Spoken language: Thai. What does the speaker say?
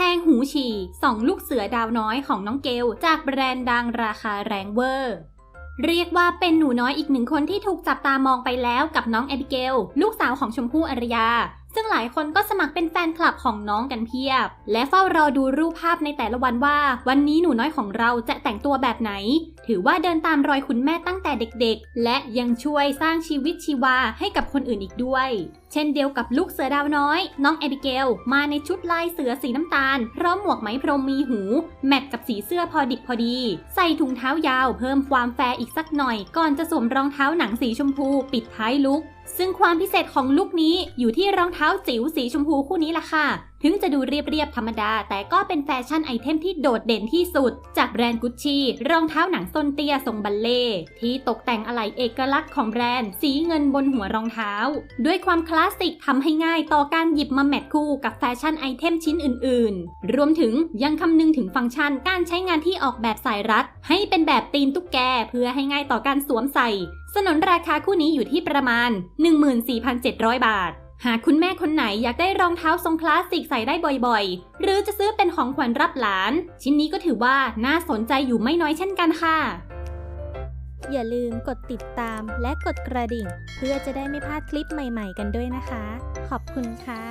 แหูฉี่ส่องลูกเสือดาวน้อยของน้องเกล จากแบรนด์ดังราคาแรงเวอร์ เรียกว่าเป็นหนูน้อยอีกหนึ่งคนที่ถูกจับตามองไปแล้วกับน้องแอบิเกล ลูกสาวของชมพู่อารยาซึ่งหลายคนก็สมัครเป็นแฟนคลับของน้องกันเพียบ และเฝ้ารอดูรูปภาพในแต่ละวันว่า วันนี้หนูน้อยของเราจะแต่งตัวแบบไหน ถือว่าเดินตามรอยคุณแม่ตั้งแต่เด็กๆ และยังช่วยสร้างชีวิตชีวาให้กับคนอื่นอีกด้วย เช่นเดียวกับลูกเสือดาวน้อย น้องแอบิเกล มาในชุดลายเสือสีน้ำตาล พร้อมหมวกไหมพรมมีหู แมทกับสีเสื้อพอดิบพอดี ใส่ถุงเท้ายาวเพิ่มความแฟร์อีกสักหน่อย ก่อนจะสวมรองเท้าหนังสีชมพู ปิดท้ายลุก ซึ่งความพิเศษของลุคนี้อยู่ที่รองเท้าจิ๋วสีชมพูคู่นี้ล่ะค่ะถึงจะดูเรียบๆธรรมดา แต่ก็เป็นแฟชั่นไอเทมที่โดดเด่นที่สุด จากแบรนด์กุชชี่รองเท้าหนังส้นเตี้ยทรงบัลเล่ที่ตกแต่งอะไหล่เอกลักษณ์ของแบรนด์ สีเงินบนหัวรองเท้า ด้วยความคลาสสิกทำให้ง่ายต่อการหยิบมาแมทคู่กับแฟชั่นไอเทมชิ้นอื่นๆ รวมถึงยังคำนึงถึงฟังก์ชันการใช้งานที่ออกแบบสายรัด ให้เป็นแบบตีนตุ๊กแกเพื่อให้ง่ายต่อการสวมใส่ สนนราคาคู่นี้อยู่ที่ประมาณ 14,700 บาท หากคุณแม่คนไหนอยากได้รองเท้าทรงคลาสสิกใส่ได้บ่อยๆ หรือจะซื้อเป็นของขวัญรับหลาน ชิ้นนี้ก็ถือว่าน่าสนใจอยู่ไม่น้อยเช่นกันค่ะ อย่าลืมกดติดตามและกดกระดิ่ง เพื่อจะได้ไม่พลาดคลิปใหม่ๆ กันด้วยนะคะ ขอบคุณค่ะ